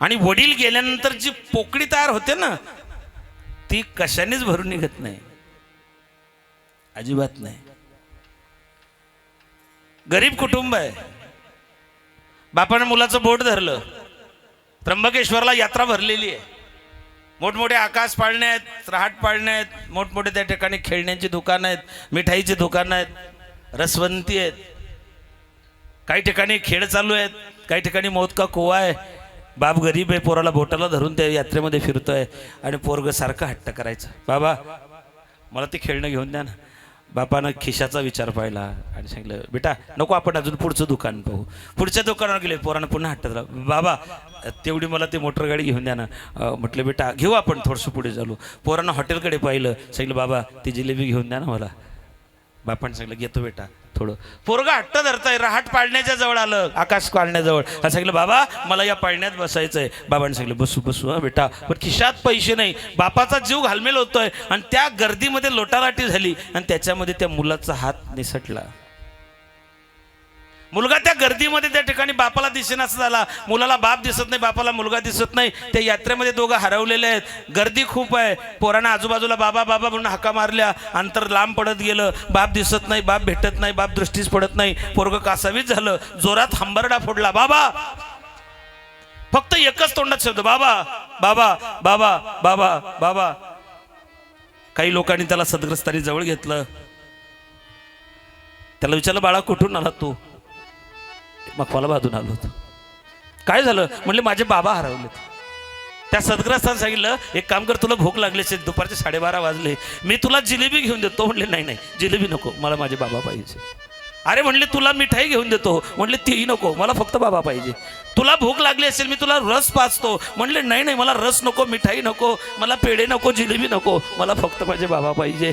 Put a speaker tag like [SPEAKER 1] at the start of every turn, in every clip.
[SPEAKER 1] आणि वडील गेल्यानंतर जी पोकळी तयार होते ना ती कशानेच भरून निघत नाही. अजिबात नाही. गरीब कुटुंब आहे. बापानं मुलाचं बोट धरलं. त्र्यंबकेश्वरला यात्रा भरलेली आहे. मोठमोठे आकाश पाळणे आहेत रहाट पाळणे आहेत मोठमोठे त्या ठिकाणी खेळण्याची दुकानं आहेत मिठाईची दुकानं आहेत रसवंती आहेत. काही ठिकाणी खेळ चालू आहेत काही ठिकाणी मौत का कोवा आहे बाप गरीब आहे पोराला बोटाला धरून त्या यात्रेमध्ये फिरतोय आणि पोरग सारखं हट्ट करायचं. बाबा मला ते खेळणं घेऊन द्या ना. बापानं खिशाचा विचार पाहिला आणि सांगितलं बेटा नको आपण अजून पुढचं दुकान पाहू. पुढच्या दुकानावर गेले पोरानं पुन्हा हट्ट झाला बाबा तेवढी मला ते मोटर गाडी घेऊन द्या ना. म्हटलं बेटा घेऊ आपण थोडंसं पुढे चालू. पोरानं हॉटेलकडे पाहिलं सांगितलं बाबा ती जिलेबी घेऊन द्या ना मला. बापानं सांगितलं घेतो बेटा. थोडं. पोरगा हट्ट धरतंय रहाट पाळण्याच्या जवळ आलं आकाश पाळण्याजवळ. हा सांगितलं बाबा मला या पाळण्यात बसायचंय. बाबाने सांगितलं बसू बसू हा बेटा. पण खिशात पैसे नाही. बापाचा जीव घालमेल होतोय. आणि त्या गर्दीमध्ये लोटालाटी झाली. आणि त्याच्यामध्ये त्या मुलाचा हात निसटला. मुलगा त्या गर्दीमध्ये त्या ठिकाणी बापाला दिसेनासा झाला. मुलाला बाप दिसत नाही बापाला मुलगा दिसत नाही. त्या यात्रेमध्ये दोघं हरवलेले आहेत. गर्दी खूप आहे. पोरांना आजूबाजूला बाबा बाबा म्हणून हाका मारल्या. अंतर लांब पडत गेलं. बाप दिसत नाही बाप भेटत नाही बाप दृष्टीच पडत नाही. पोरग कासावीच झालं. जोरात हंबरडा फोडला. बाबा! फक्त एकच तोंडात शब्द बाबा! बाबा! बाबा! बाबा! बाबा! काही लोकांनी त्याला सदग्रस्तानी जवळ घेतलं. त्याला विचारलं बाळा कुठून आला तू? मकवाला बाजून आलो होतो. काय झालं? म्हणले माझे बाबा हरवलेत. त्या सदग्रस्तानं सांगितलं एक काम कर तुला भूक लागली असेल दुपारचे साडेबारा वाजले मी तुला जिलेबी घेऊन देतो. म्हणले नाही नाही जिलेबी नको मला माझे बाबा पाहिजे. अरे म्हणले तुला मिठाई घेऊन देतो. म्हणले तेही नको मला फक्त बाबा पाहिजे. तुला भूक लागली असेल मी तुला रस पाचतो म्हणले नाही नाही मला रस नको मिठाई नको मला पेढे नको जिलेबी नको मला फक्त माझे बाबा पाहिजे.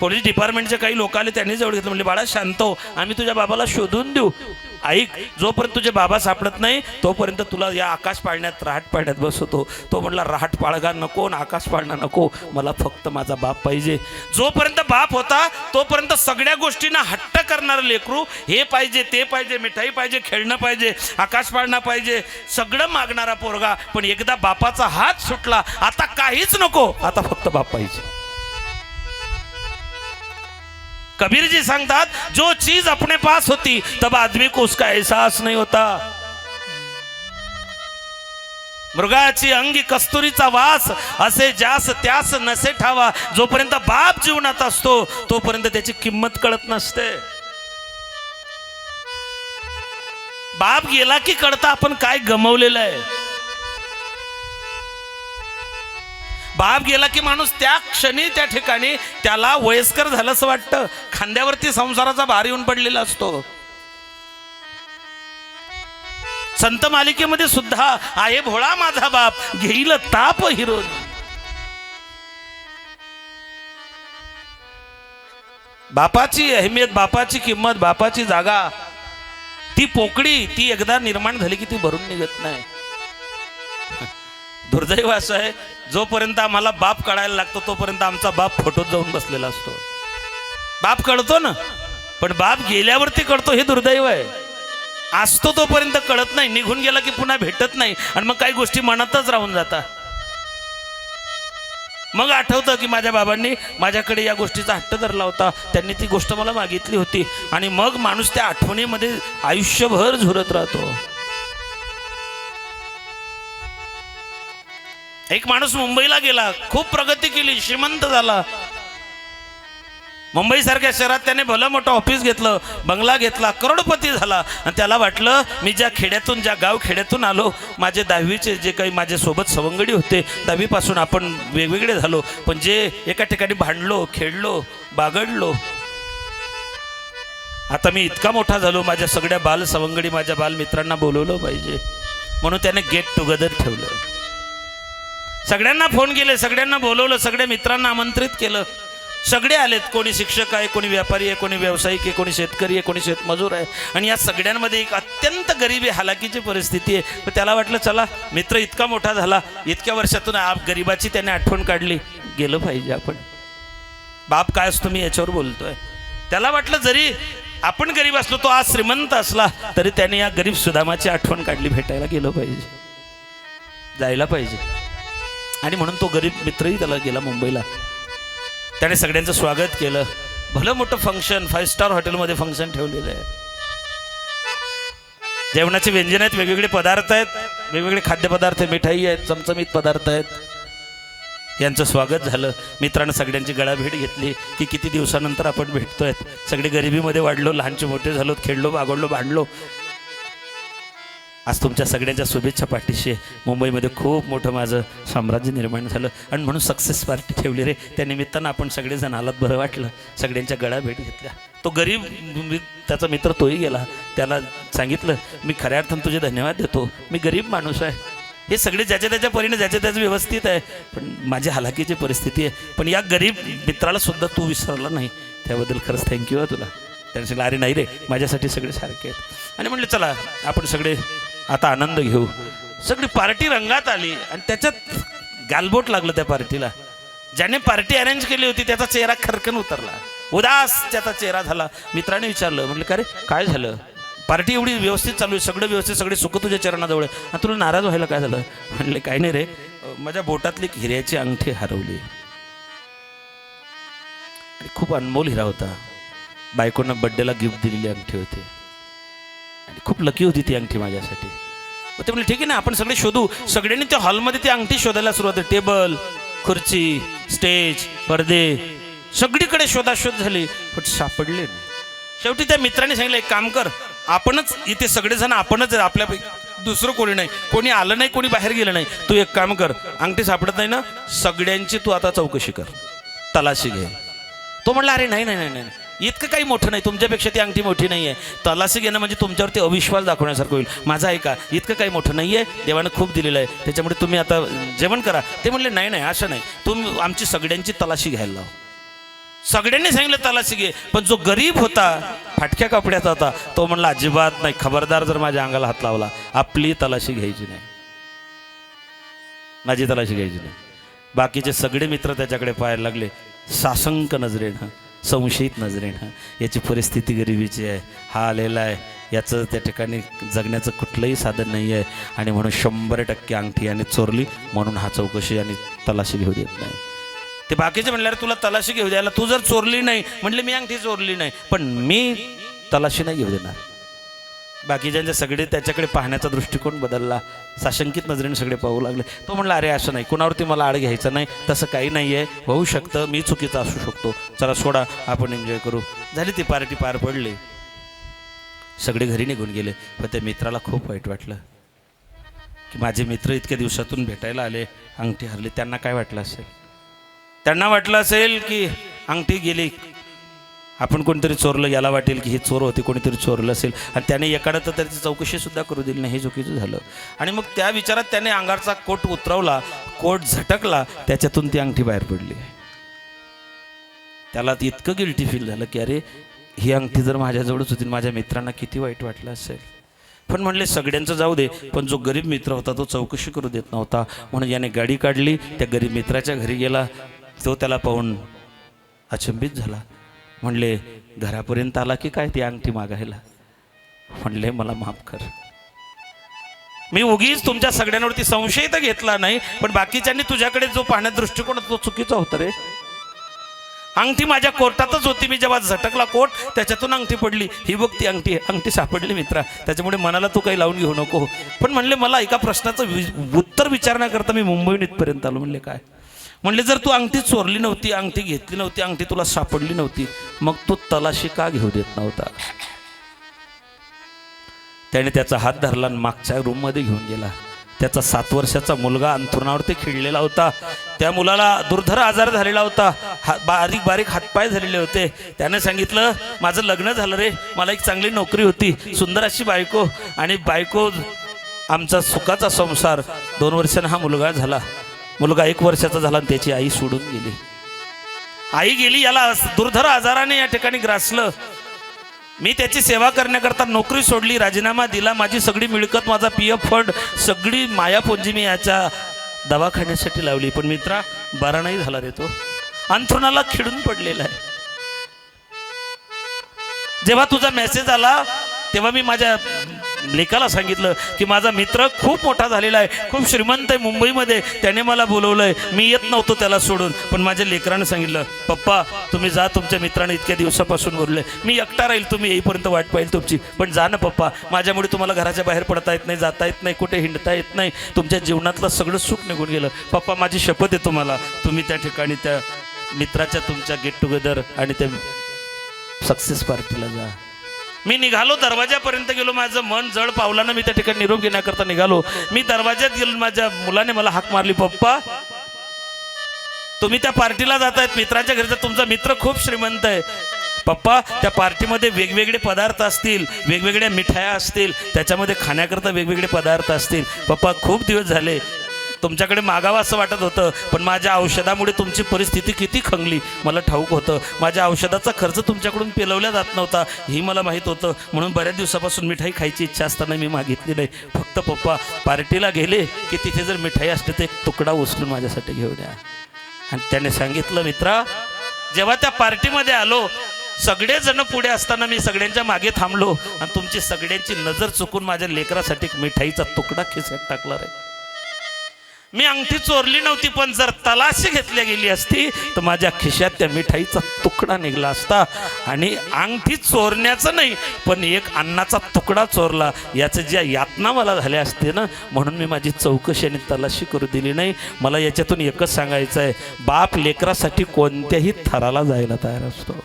[SPEAKER 1] पोलीस डिपार्टमेंटचे काही लोक आले त्यांनी जवळ घेतलं. म्हणजे बाळा शांत हो, आम्ही तुझ्या बाबाला शोधून देऊ. ऐक जोपर्यंत तुझे बाबा सापडत नाही तोपर्यंत तुला या आकाश पाळण्यात राहट पाळण्यात बसवतो. तो म्हटला राहट पाळगा नको ना आकाश पाळणं नको. मला फक्त माझा बाप पाहिजे. जोपर्यंत बाप होता तोपर्यंत सगळ्या गोष्टींना हट्ट करणारं लेकरू हे पाहिजे ते पाहिजे मिठाई पाहिजे खेळणं पाहिजे आकाश पाळणं पाहिजे सगळं मागणारा पोरगा. पण एकदा बापाचा हात सुटला आता काहीच नको आता फक्त बाप पाहिजे. कबीर जी सांगतात जो चीज अपने पास होती तब आदमी को उसका एहसास नहीं होता. मृगाची अंगी कस्तुरीचा वास असे जास त्यास नसे ठावा जोपर्यंत बाप जीवनात असतो तोपर्यंत त्याची किंमत कळत नसते. बाप गेला की कळता आपण काय गमवलेलं आहे. बाप गेला की माणूस त्या क्षणी त्या ठिकाणी त्याला वयस्कर झालं असं वाटतं. खांद्यावरती संसाराचा भार येऊन पडलेला असतो. संत मालिकेमध्ये सुद्धा आहे भोळा माझा बाप घेईल ताप हिरो बापाची अहमियत बापाची किंमत बापाची जागा ती पोकळी ती एकदा निर्माण झाली की ती भरून निघत नाही. दुर्दैव असं आहे जोपर्यंत आम्हाला बाप कळायला लागतो तोपर्यंत आमचा बाप फोटोत जाऊन बसलेला असतो. बाप कळतो ना? पण बाप गेल्यावरती कळतो हे दुर्दैव आहे. असतो तोपर्यंत कळत नाही निघून गेला की पुन्हा भेटत नाही आणि मग काही गोष्टी मनातच राहून जातात. मग आठवतं की माझ्या बाबांनी माझ्याकडे या गोष्टीचा हट्ट धरला होता. त्यांनी ती गोष्ट मला मागितली होती. आणि मग माणूस त्या आठवणीमध्ये आयुष्यभर झुरत राहतो. एक माणूस मुंबईला गेला खूप प्रगती केली श्रीमंत झाला. मुंबईसारख्या शहरात त्याने भलं मोठं ऑफिस घेतलं बंगला घेतला करोडपती झाला. आणि त्याला वाटलं मी ज्या खेड्यातून ज्या गाव खेड्यातून आलो माझे दहावीचे जे काही माझ्यासोबत सवंगडी होते दहावीपासून आपण वेगवेगळे झालो. पण जे एका ठिकाणी भांडलो खेळलो बागडलो आता मी इतका मोठा झालो माझ्या सगळ्या बाल सवंगडी माझ्या बालमित्रांना बोलवलं पाहिजे. म्हणून त्याने गेट टुगेदर ठेवलं. सगळ्यांना फोन केले सगळ्यांना बोलवलं सगळ्या मित्रांना आमंत्रित केलं. सगळे आलेत कोणी शिक्षक आहे कोणी व्यापारी आहे कोणी व्यावसायिक आहे कोणी शेतकरी आहे कोणी शेतमजूर आहे. आणि या सगळ्यांमध्ये एक अत्यंत गरिबी हालाकीची परिस्थिती आहे. पण त्याला वाटलं चला मित्र इतका मोठा झाला इतक्या वर्षातून आप गरिबाची त्याने आठवण काढली गेलं पाहिजे आपण. बाप काय असतो मी याच्यावर बोलतोय. त्याला वाटलं जरी आपण गरीब असलो तो आज श्रीमंत असला तरी त्याने या गरीब सुदामाची आठवण काढली भेटायला गेलं पाहिजे. जायला पाहिजे. आणि म्हणून तो गरीब मित्रही त्याला गेला मुंबईला. त्याने सगळ्यांचं स्वागत केलं. भलं मोठं फंक्शन फाईव्ह स्टार हॉटेलमध्ये फंक्शन ठेवलेलं आहे. जेवणाचे व्यंजन आहेत वेगवेगळे पदार्थ आहेत वेगवेगळे खाद्यपदार्थ मिठाई आहेत चमचमीत पदार्थ आहेत. यांचं स्वागत झालं. मित्रांनं सगळ्यांची गळाभेट घेतली की किती दिवसानंतर आपण भेटतोय. सगळे गरिबीमध्ये वाढलो लहानचे मोठे झालो खेळलो बागडलो भांडलो. आज तुमच्या सगळ्यांच्या शुभेच्छा पाठीशी आहे. मुंबईमध्ये खूप मोठं माझं साम्राज्य निर्माण झालं. आणि म्हणून सक्सेस पार्टी ठेवली रे. त्या निमित्तानं आपण सगळेजण आलात बरं वाटलं. सगळ्यांच्या गळा भेट घेतल्या. तो गरीब मी- त्याचा मित्र तोही गेला. त्याला सांगितलं मी खऱ्या अर्थानं तुझे धन्यवाद देतो. मी गरीब माणूस आहे. हे सगळे ज्याच्या त्याच्या परीने ज्याच्या त्याचं व्यवस्थित आहे. पण माझी हलाखीची परिस्थिती आहे. पण या गरीब मित्राला सुद्धा तू विसरला नाही. त्याबद्दल खरंच थँक्यू आहे तुला. त्याने सांगितलं अरे नाही रे माझ्यासाठी सगळे सारखे आहेत. आणि म्हटलं चला आपण सगळे आता आनंद घेऊ. सगळी पार्टी रंगात आली आणि त्याच्यात गालबोट लागलं त्या पार्टीला. ज्याने पार्टी अरेंज केली होती त्याचा चेहरा खरकन उतरला. उदास त्याचा चेहरा झाला. मित्राने विचारलं म्हटलं का रे काय झालं? पार्टी एवढी व्यवस्थित चालू आहे सगळं व्यवस्थित सगळे सुख तुझ्या चरणाजवळ आणि तुला नाराज व्हायला काय झालं? म्हणले काय नाही रे माझ्या बोटातली एक हिऱ्याची अंगठी हरवली. खूप अनमोल हिरा होता. बायकोनं बड्डेला गिफ्ट दिलेली अंगठी होती. आणि खूप लकी होती ती अंगठी माझ्यासाठी. मग ते म्हणले ठीक आहे ना आपण सगळे शोधू. सगळ्यांनी त्या हॉलमध्ये ती अंगठी शोधायला सुरुवात टेबल खुर्ची स्टेज पडदे सगळीकडे शोधाशोध झाली. पण सापडले नाही. शेवटी त्या मित्राने सांगितलं एक काम कर आपणच इथे सगळेजण आपणच आपल्या आपल्यापैकी दुसरं कोणी नाही. कोणी आलं नाही कोणी बाहेर गेलं नाही. तू एक काम कर अंगठी सापडत नाही ना सगळ्यांची तू आता चौकशी कर. तलाशी घे. तो म्हणला अरे नाही नाही नाही नाही. इतकं काही मोठं नाही तुमच्यापेक्षा ती अंगठी मोठी नाही आहे तलाशी घेणं म्हणजे तुमच्यावरती अविश्वास दाखवण्यासारखं होईल. माझा ऐका इतकं काही मोठं नाही आहे देवानं खूप दिलेलं आहे. त्याच्यामुळे तुम्ही आता जेवण करा. ते म्हणले नाही नाही असं नाही. तुम्ही आमची सगळ्यांची तलाशी घ्यायला लाव. सगळ्यांनी सांगितलं तलाशी घे. पण जो गरीब होता फाटक्या कपड्याचा होता तो म्हणला अजिबात नाही. खबरदार जर माझ्या अंगाला हात लावला आपली तलाशी घ्यायची नाही. माझी तलाशी घ्यायची नाही. बाकीचे सगळे मित्र त्याच्याकडे पाहायला लागले. सासंक नजरेनं. संशयित नजरेनं. याची परिस्थिती गरिबीची आहे. हा आलेला आहे. याचं त्या ठिकाणी जगण्याचं कुठलंही साधन नाही आहे. आणि म्हणून शंभर टक्के अंगठी आणि चोरली म्हणून हा चौकशी आणि तलाशी घेऊ देत नाही. ते बाकीचे म्हणल्यावर तुला तलाशी घेऊ द्यायला तू जर चोरली नाही म्हणले मी अंगठी चोरली नाही. पण मी तलाशी नाही घेऊ देणार. बाकीच्यांचे सगळे त्याच्याकडे पाहण्याचा दृष्टिकोन बदलला. साशंकित नजरेने सगळे पाहू लागले. तो म्हणला अरे असं नाही. कुणावरती मला आड घ्यायचं नाही. तसं काही नाही आहे होऊ शकतं. मी चुकीचा असू शकतो. चला सोडा. आपण एन्जॉय करू. झाली ती पार्टी पार पडली. सगळे घरी निघून गेले. पण त्या मित्राला खूप वाईट वाटलं. की माझे मित्र इतक्या दिवसातून भेटायला आले. अंगठी हरली. त्यांना काय वाटलं असेल? त्यांना वाटलं असेल की अंगठी गेली. आपण कोणतरी चोरलं याला वाटेल की ही चोर होती कोणीतरी चोरलं असेल. आणि त्याने एकाडं तर त्याची चौकशीसुद्धा करू दिली नाही हे चुकीचं झालं. आणि मग त्या विचारात त्याने अंगारचा कोट उतरवला कोट झटकला त्याच्यातून ती अंगठी बाहेर पडली. त्याला इतकं गिल्टी फील झालं की अरे ही अंगठी जर माझ्याजवळच होती माझ्या मित्रांना किती वाईट वाटलं असेल. पण म्हणले सगळ्यांचं जाऊ दे पण जो गरीब मित्र होता तो चौकशी करू देत नव्हता. म्हणून याने गाडी काढली त्या गरीब मित्राच्या घरी गेला तो त्याला पाहून अचंबित झाला. म्हणले घरापर्यंत आला की काय ती अंगठी मागायला? म्हणले मला माफ कर. मी उगीच तुमच्या सगळ्यांवरती संशय तर घेतला नाही पण बाकीच्यांनी तुझ्याकडे जो पाहण्यात दृष्टिकोन तो चुकीचा होता रे. अंगठी माझ्या कोर्टातच होती. मी जेव्हा झटकला कोट त्याच्यातून अंगठी पडली. ही बघ ती अंगठी अंगठी सापडली मित्रा. त्याच्यामुळे मनाला तू काही लावून घेऊ नको. पण म्हणले मला एका प्रश्नाचं वि- उत्तर विचारण्याकरता मी मुंबईहून इथपर्यंत आलो. म्हणले काय? म्हणले जर तू अंगठी चोरली नव्हती अंगठी घेतली नव्हती अंगठी तुला सापडली नव्हती मग तू तलाशी का घेऊ देत नव्हता? त्याने त्याचा हात धरला आणि मागच्या रूममध्ये घेऊन गेला. त्याचा सात वर्षाचा मुलगा अंथरुणावरती खिळलेला होता. त्या मुलाला दुर्धर आजार झालेला होता. हा बारीक बारीक हातपाय झालेले होते. त्याने सांगितलं माझं लग्न झालं रे. मला एक चांगली नोकरी होती. सुंदर अशी बायको आणि बायको आमचा सुखाचा संसार. दोन वर्षांनी हा मुलगा झाला. मुलगा एक वर्षाचा झाला आणि त्याची आई सोडून गेली. आई गेली याला दुर्धर आजाराने या ठिकाणी ग्रासलं. मी त्याची सेवा करण्याकरता नोकरी सोडली राजीनामा दिला माझी सगळी मिळकत माझा पी एफ फंड सगळी मायापुंजी मी याच्या दवाखान्यासाठी लावली. पण मित्रा बरा नाही झाला रे तो. अंथरुणाला खिडून पडलेला आहे. जेव्हा तुझा मेसेज आला तेव्हा मी माझ्या लेखाला सांगितलं की माझा मित्र खूप मोठा झालेला आहे खूप श्रीमंत आहे मुंबईमध्ये. त्याने मला बोलवलंय. मी येत नव्हतो त्याला सोडून. पण माझ्या लेकरानं सांगितलं पप्पा तुम्ही जा तुमच्या मित्राने इतक्या दिवसापासून बोलले. मी एकटा राहील तुम्ही येईपर्यंत वाट पाहिजे तुमची. पण जा ना पप्पा. माझ्यामुळे तुम्हाला घराच्या बाहेर पडता येत नाही जाता येत नाही कुठे हिंडता येत नाही. तुमच्या जीवनातलं सगळं सुख निघून गेलं. पप्पा माझी शपथ आहे तुम्हाला. तुम्ही त्या ठिकाणी त्या मित्राच्या तुमच्या गेट टुगेदर आणि त्या सक्सेस पार्टीला जा. मी निघालो दरवाजापर्यंत गेलो माझं मन जड पावलानं मी त्या ठिकाणी निरोप घेण्याकरता निघालो. मी दरवाज्यात गेलो माझ्या मुलाने मला हाक मारली पप्पा तुम्ही त्या पार्टीला जात आहेत मित्राच्या घरी तर तुमचा मित्र खूप श्रीमंत आहे. पप्पा त्या पार्टीमध्ये वेगवेगळे पदार्थ असतील वेगवेगळ्या मिठाया असतील त्याच्यामध्ये खाण्याकरता वेगवेगळे पदार्थ असतील. पप्पा खूप दिवस झाले तुमच्याकडे मागावं असं वाटत होतं पण माझ्या औषधामुळे तुमची परिस्थिती किती खंगली. मला ठाऊक होतं माझ्या औषधाचा खर्च तुमच्याकडून पेलवला जात नव्हता ही मला माहीत होतं. म्हणून बऱ्याच दिवसापासून मिठाई खायची इच्छा असताना मी मागितली नाही. फक्त पप्पा पार्टीला गेले की तिथे जर मिठाई असते तर एक तुकडा उचलून माझ्यासाठी घेऊन या. आणि त्याने सांगितलं मित्रा जेव्हा त्या पार्टीमध्ये आलो सगळे जण पुढे असताना मी सगळ्यांच्या मागे थांबलो आणि तुमची सगळ्यांची नजर चुकून माझ्या लेकरासाठी मिठाईचा तुकडा खिसत टाकला रे. मी अंगठी चोरली नव्हती पण जर तलाशी घेतली गेली असती तर माझ्या खिशात त्या मिठाईचा तुकडा निघला असता. आणि अंगठी चोरण्याचं नाही पण एक अन्नाचा तुकडा चोरला. याचं ज्या यातना मला झाल्या असते ना म्हणून मी माझी चौकशी आणि तलाशी करू दिली नाही. मला याच्यातून एकच सांगायचं आहे बाप लेकरासाठी कोणत्याही थराला जायला तयार असतो.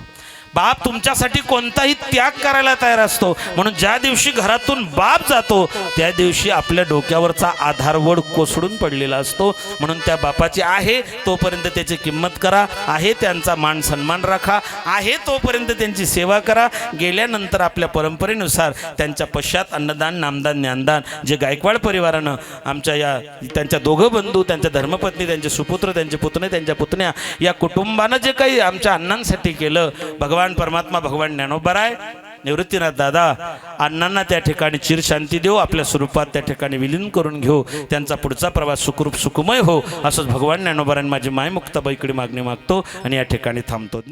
[SPEAKER 1] बाप तुमच्यासाठी कोणताही त्याग करायला तयार असतो. म्हणून ज्या दिवशी घरातून बाप जातो त्या दिवशी आपल्या डोक्यावरचा आधारवड कोसळून पडलेला असतो. म्हणून त्या बापाची आहे तोपर्यंत त्याची किंमत करा. आहे त्यांचा मान सन्मान राखा. आहे तोपर्यंत त्यांची सेवा करा. गेल्यानंतर आपल्या परंपरेनुसार त्यांच्या पश्चात अन्नदान नामदान ज्ञानदान जे गायकवाड परिवारानं आमच्या या त्यांच्या दोघं बंधू त्यांच्या धर्मपत्नी त्यांचे सुपुत्र त्यांचे पुतणे त्यांच्या पुतण्या या कुटुंबानं जे काही आमच्या अण्णांसाठी केलं भगवान परमात्मा भगवान आहे निवृत्तीनाथ दादा अण्णांना त्या ठिकाणी चिरशांती देऊ आपल्या स्वरूपात त्या ठिकाणी विलीन करून घेऊ. त्यांचा पुढचा प्रवास सुखरूप सुखमय हो असंच भगवान ज्ञानोबरांनी माझी माय मुक्ताबाईकडे मागणी मागतो आणि या ठिकाणी थांबतो. ज्ञान